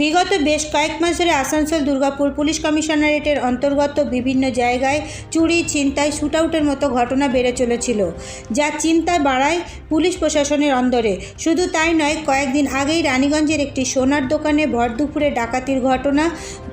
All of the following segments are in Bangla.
বিগত বেশ কয়েক মাস ধরে আসানসোল দুর্গাপুর পুলিশ কমিশনারেটের অন্তর্গত বিভিন্ন জায়গায় চুরি, ছিনতাই, শুটআউটের মতো ঘটনা বেড়ে চলেছিল, যা চিন্তা বাড়ায় পুলিশ প্রশাসনের অন্দরে। শুধু তাই নয়, কয়েকদিন আগেই রানীগঞ্জের একটি সোনার দোকানে ভর দুপুরে ডাকাতির ঘটনা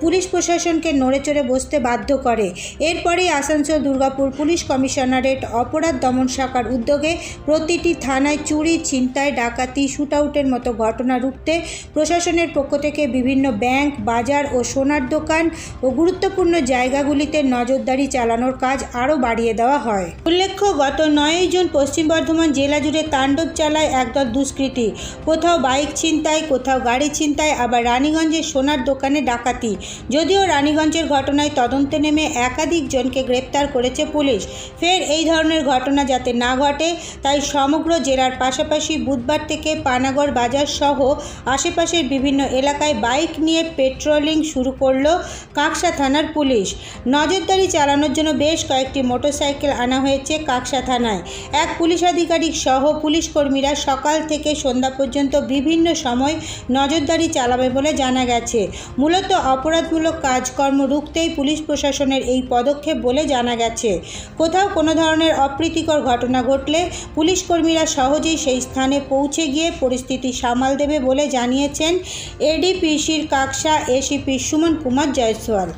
পুলিশ প্রশাসনকে নড়েচড়ে বসতে বাধ্য করে। এরপরেই আসানসোল দুর্গাপুর পুলিশ কমিশনারেট অপরাধ দমন শাখার উদ্যোগে প্রতিটি থানায় চুরি, ছিনতাই, ডাকাতি, শুটআউটের মতো ঘটনা রুখতে প্রশাসনের পক্ষ থেকে বিভিন্ন ব্যাংক, বাজার ও সোনার দোকান ও গুরুত্বপূর্ণ জায়গাগুলিতে নজরদারি চালানোর কাজ আরও বাড়িয়ে দেওয়া হয়। উল্লেখ্য, গত নয়ই জুন পশ্চিম বর্ধমান জেলা জুড়ে তাণ্ডব চালায় একদল দুষ্কৃতী। কোথাও বাইক ছিনতাই, কোথাও গাড়ি ছিনতাই, আবার রানীগঞ্জের সোনার দোকানে ডাকাতি। যদিও রানীগঞ্জের ঘটনায় তদন্তে নেমে একাধিক জনকে গ্রেপ্তার করেছে পুলিশ। ফের এই ধরনের ঘটনা যাতে না ঘটে, তাই সমগ্র জেলার পাশাপাশি বুধবার থেকে পানাগড় বাজার সহ আশেপাশের বিভিন্ন এলাকায় বাইক নিয়ে পেট্রোলিং শুরু করল কাকসা থানার পুলিশ। নজরদারি চালানোর জন্য বেশ কয়েকটি মোটরসাইকেল আনা হয়েছে কাকসা থানায়। এক পুলিশ আধিকারিক সহ পুলিশ কর্মীরা সকাল থেকে সন্ধ্যা পর্যন্ত বিভিন্ন সময় নজরদারি চালাবে বলে জানা গেছে। মূলত অপরাধমূলক কাজকর্ম রুখতেই পুলিশ প্রশাসনের এই পদক্ষেপ বলে জানা গেছে। কোথাও কোনো ধরনের অপ্রীতিকর ঘটনা ঘটলে পুলিশ কর্মীরা সহজেই সেই স্থানে পৌঁছে গিয়ে পরিস্থিতি সামাল দেবে বলে জানিয়েছেন এডিপিসির কাকসা এসিপি সুমন কুমার জয়সওয়াল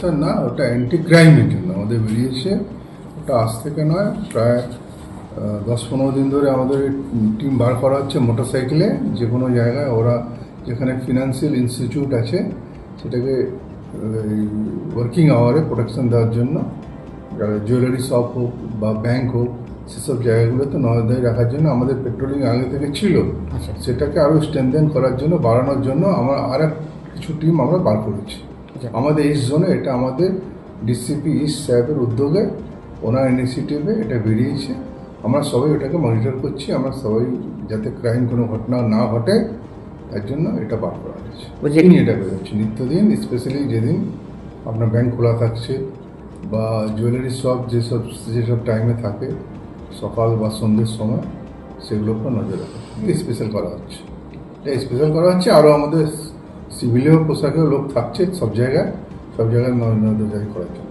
তা না ওটা অ্যান্টি ক্রাইমের জন্য আমাদের বেরিয়েছে ওটা আজ থেকে নয় প্রায় আহ, দশ পনেরো দিন ধরে আমাদের টিম বার করা হচ্ছে মোটরসাইকেলে যে কোনো জায়গায়। ওরা যেখানে ফিনান্সিয়াল ইনস্টিটিউট আছে সেটাকে ওয়ার্কিং আওয়ারে প্রোটেকশন দেওয়ার জন্য জুয়েলারি শপ হোক বা ব্যাংক হোক সেসব জায়গাগুলোতে নজরদারি রাখার জন্য আমাদের পেট্রোলিং আগে থেকে ছিল। সেটাকে আরও স্ট্রেনদেন করার জন্য বাড়ানোর জন্য আমরা আর এক কিছু টিম আমরা বার করেছি। আমাদের ইস্ট জোনে এটা আমাদের ডিসিপি ইস্ট সাহেবের উদ্যোগে ওনার ইনিশিয়েটিভে এটা বেরিয়েছে। আমরা সবাই ওটাকে মনিটর করছি আমরা সবাই যাতে ক্রাইম কোনো ঘটনা না ঘটে তার জন্য এটা বার করা হয়েছে। দিনই এটা বেরোচ্ছে নিত্যদিন স্পেশালি যেদিন আপনার ব্যাংক খোলা থাকছে বা জুয়েলারি শপ যেসব যেসব টাইমে থাকে সকাল বা সন্ধ্যের সময় সেগুলোর উপর নজর রাখা স্পেশাল করা হচ্ছে। এটা স্পেশাল করা হচ্ছে। আরও আমাদের সিভিলীয় পোশাকেও লোক থাকছে সব জায়গায়। সব জায়গায় নজরদারি করার জন্য।